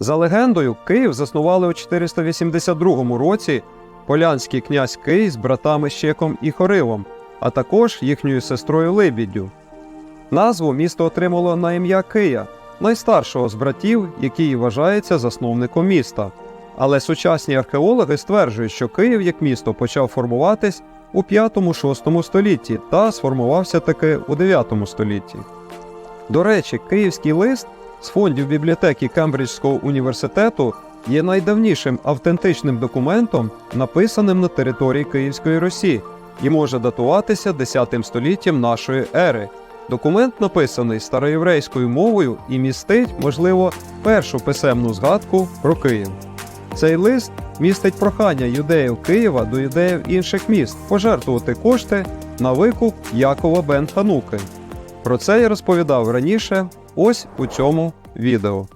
За легендою, Київ заснували у 482 році полянський князь Кий з братами Щеком і Хоривом, а також їхньою сестрою Либіддю. Назву місто отримало на ім'я Кия, найстаршого з братів, який вважається засновником міста. Але сучасні археологи стверджують, що Київ як місто почав формуватись у 5-6 столітті та сформувався таки у 9 столітті. До речі, київський лист з фондів бібліотеки Кембриджського університету є найдавнішим автентичним документом, написаним на території Київської Русі, і може датуватися 10 століттям нашої ери. Документ написаний староєврейською мовою і містить, можливо, першу писемну згадку про Київ. Цей лист містить прохання юдеїв Києва до юдеїв інших міст пожертвувати кошти на викуп Якова бен Хануки. Про це я розповідав раніше, ось у цьому відео.